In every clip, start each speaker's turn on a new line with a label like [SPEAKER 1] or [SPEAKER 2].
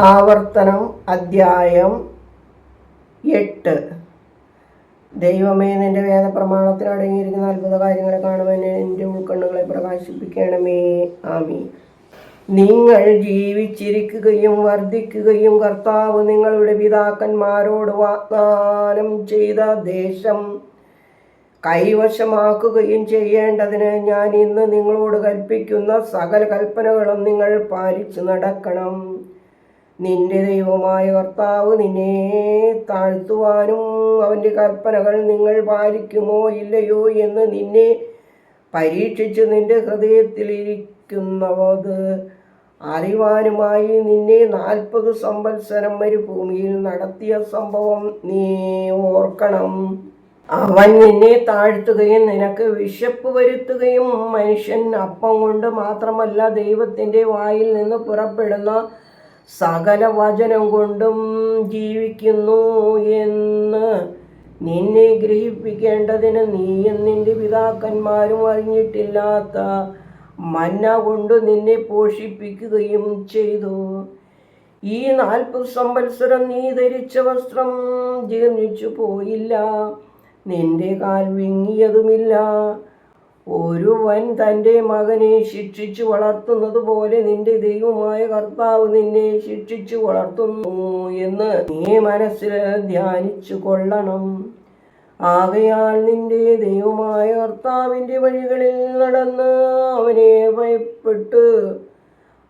[SPEAKER 1] ആവർത്തനം അദ്ധ്യായം എട്ട്. ദൈവമേ നിന്റെ വേദപ്രമാണത്തിൽ അടങ്ങിയിരിക്കുന്ന അത്ഭുത കാര്യങ്ങളെ കാണുവാൻ എന്റെ ഉൾക്കണ്ണുകളെ പ്രകാശിപ്പിക്കണമേ. ആമി നിങ്ങൾ ജീവിച്ചിരിക്കുകയും വർദ്ധിക്കുകയും കർത്താവ് നിങ്ങളുടെ പിതാക്കന്മാരോട് വാഗ്ദാനം ചെയ്ത ദേശം കൈവശമാക്കുകയും ചെയ്യേണ്ടതിന് ഞാൻ ഇന്ന് നിങ്ങളോട് കൽപ്പിക്കുന്ന സകല കൽപ്പനകളും നിങ്ങൾ പാലിച്ചു നടക്കണം. നിന്റെ ദൈവമായ കർത്താവ് നിന്നെ താഴ്ത്തുവാനും അവന്റെ കൽപ്പനകൾ നിങ്ങൾ പാലിക്കുമോ ഇല്ലയോ എന്ന് നിന്നെ പരീക്ഷിച്ച് നിന്റെ ഹൃദയത്തിലിരിക്കുന്നവത് അറിവാനുമായി നിന്നെ നാൽപ്പത് സംവത്സരം മരുഭൂമിയിൽ നടത്തിയ സംഭവം നീ ഓർക്കണം. അവൻ നിന്നെ താഴ്ത്തുകയും നിനക്ക് വിശപ്പ് വരുത്തുകയും മനുഷ്യൻ അപ്പം കൊണ്ട് മാത്രമല്ല ദൈവത്തിന്റെ വായിൽ നിന്ന് പുറപ്പെടുന്ന സകല വചനം കൊണ്ടും ജീവിക്കുന്നു എന്ന് നിന്നെ ഗ്രഹിപ്പിക്കേണ്ടതിന് നീയും നിന്റെ പിതാക്കന്മാരും അറിഞ്ഞിട്ടില്ലാത്ത മന്ന കൊണ്ട് നിന്നെ പോഷിപ്പിക്കുകയും ചെയ്തു. ഈ നാൽപ്പത് സംവത്സരം നീ ധരിച്ച വസ്ത്രം ജീർണിച്ചു പോയില്ല. നിന്റെ കാൽ വിങ്ങിയതുമില്ല. ഒരുവൻ തന്റെ മകനെ ശിക്ഷിച്ചു വളർത്തുന്നത് പോലെ നിന്റെ ദൈവമായ കർത്താവ് നിന്നെ ശിക്ഷിച്ചു വളർത്തുന്നു എന്ന് നീ മനസ്സിൽ ധ്യാനിച്ചു കൊള്ളണം. ആകയാൽ നിന്റെ ദൈവമായ കർത്താവിന്റെ വഴികളിൽ നടന്ന് അവനെ ഭയപ്പെട്ട്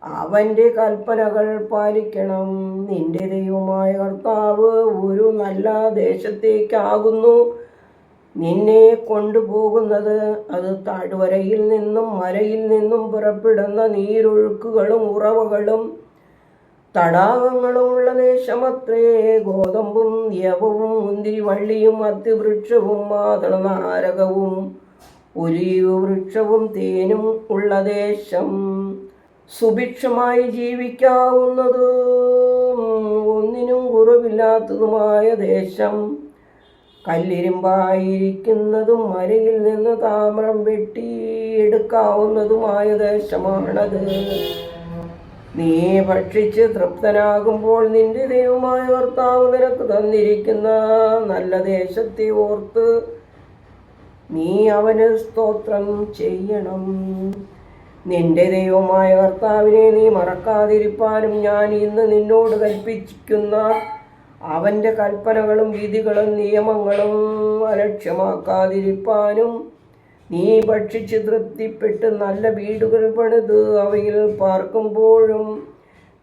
[SPEAKER 1] അവന്റെ കൽപ്പനകൾ പാലിക്കണം. നിന്റെ ദൈവമായ കർത്താവ് ഒരു നല്ല ദേശത്തേക്കാകുന്നു. നിന്നെ കൊണ്ടുപോകുന്നത് അത് താഴ്വരയിൽ നിന്നും മലയിൽ നിന്നും പുറപ്പെടുന്ന നീരൊഴുക്കുകളും ഉറവകളും തടാകങ്ങളും ഉള്ള ദേശമത്രേ. ഗോതമ്പും യവവും മുന്തിരിവള്ളിയും അത്തിവൃക്ഷവും മാതളനാരകവും ഒലിവ് വൃക്ഷവും തേനും ഉള്ള ദേശം സുഭിക്ഷമായി ജീവിക്കാവുന്നതും ഒന്നിനും കുറവില്ലാത്തതുമായ ദേശം കല്ലിരുമ്പായിരിക്കുന്നതും മരയിൽ നിന്ന് താമ്രം വെട്ടിയെടുക്കാവുന്നതുമായ ദേശമാണത്. നീ ഭക്ഷിച്ച് തൃപ്തനാകുമ്പോൾ നിന്റെ ദൈവമായ ഭർത്താവ് നിനക്ക് തന്നിരിക്കുന്ന നല്ല ദേശത്തെ ഓർത്ത് നീ അവന് സ്തോത്രം ചെയ്യണം. നിന്റെ ദൈവമായ കർത്താവിനെ നീ മറക്കാതിരിപ്പാനും ഞാൻ ഇന്ന് നിന്നോട് കൽപ്പിക്കുന്ന അവന്റെ കൽപ്പനകളും വിധികളും നിയമങ്ങളും അലക്ഷ്യമാക്കാതിരിപ്പാനും നീ ഭക്ഷിച്ച് തൃപ്തിപ്പെട്ട് നല്ല വീടുകൾ പണിത് അവയിൽ പാർക്കുമ്പോഴും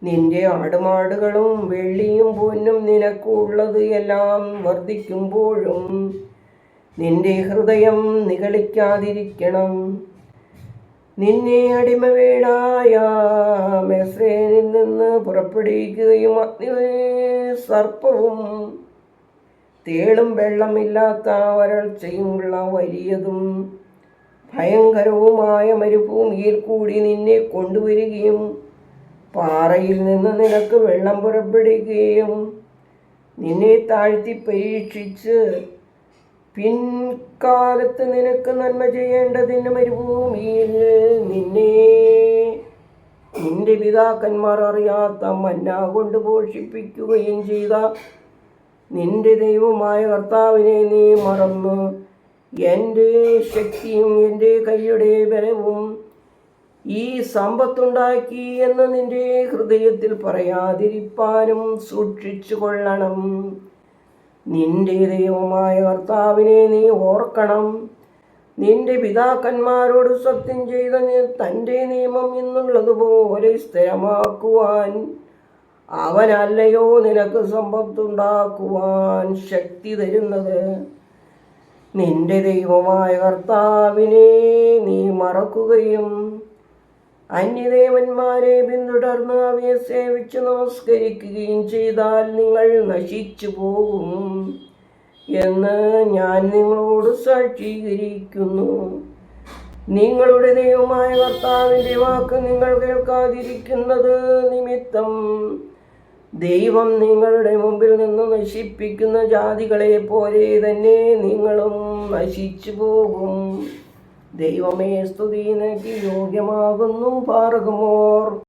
[SPEAKER 1] നിന്റെ ആടുമാടുകളും വെള്ളിയും പൊന്നും നിനക്കുള്ളത് എല്ലാം വർദ്ധിക്കുമ്പോഴും നിന്റെ ഹൃദയം നിഗളിക്കാതിരിക്കണം. നിന്നെ അടിമവേടായ മെസ്രേനിൽ നിന്ന് പുറപ്പെടുവിക്കുകയും അഗ്നി സർപ്പവും തേളും വെള്ളമില്ലാത്ത വരൾച്ചയുമുള്ള വലിയതും ഭയങ്കരവുമായ മരുഭൂമിയിൽ കൂടി നിന്നെ കൊണ്ടുവരികയും പാറയിൽ നിന്ന് നിനക്ക് വെള്ളം പുറപ്പെടുകയും നിന്നെ താഴ്ത്തി പരീക്ഷിച്ച് പിൻകാലത്ത് നിനക്ക് നന്മ ചെയ്യേണ്ടതിന് മരുഭൂമിയിൽ നിന്നെ നിന്റെ പിതാക്കന്മാർ അറിയാത്ത മന്ന കൊണ്ട് പോഷിപ്പിക്കുകയും ചെയ്ത നിന്റെ ദൈവമായ കർത്താവിനെ നീ മറന്നു. എന്റെ ശക്തിയും എന്റെ കൈയുടെ ബലവും ഈ സമ്പത്തുണ്ടാക്കി എന്ന് നിന്റെ ഹൃദയത്തിൽ പറയാതിരിപ്പാനും സൂക്ഷിച്ചു കൊള്ളണം. നിന്റെ ദൈവമായ കർത്താവിനെ നീ ഓർക്കണം. നിന്റെ പിതാക്കന്മാരോട് സത്യം ചെയ്ത തന്റെ നിയമം എന്നുള്ളതുപോലെ സ്ഥിരമാക്കുവാൻ അവനല്ലയോ നിനക്ക് സമ്പത്തുണ്ടാക്കുവാൻ ശക്തി തരുന്നത്? നിന്റെ ദൈവമായ കർത്താവിനെ നീ മറക്കുകയും അന്യദേവന്മാരെ പിന്തുടർന്ന് അവയെ സേവിച്ച് നമസ്കരിക്കുകയും ചെയ്താൽ നിങ്ങൾ നശിച്ചു പോകും. എന്ന് ഞാൻ നിങ്ങളോട് സാക്ഷീകരിക്കുന്നു. നിങ്ങളുടെ ദൈവമായ കർത്താവിന്റെ വാക്ക് നിങ്ങൾ കേൾക്കാതിരിക്കുന്നത് നിമിത്തം ദൈവം നിങ്ങളുടെ മുമ്പിൽ നിന്ന് നശിപ്പിക്കുന്ന ജാതികളെ പോലെ തന്നെ നിങ്ങളും നശിച്ചു പോകും. ദൈവമേ സ്തുതി നിനക്ക് യോഗ്യമാകുന്നു പാർക്കുമോർ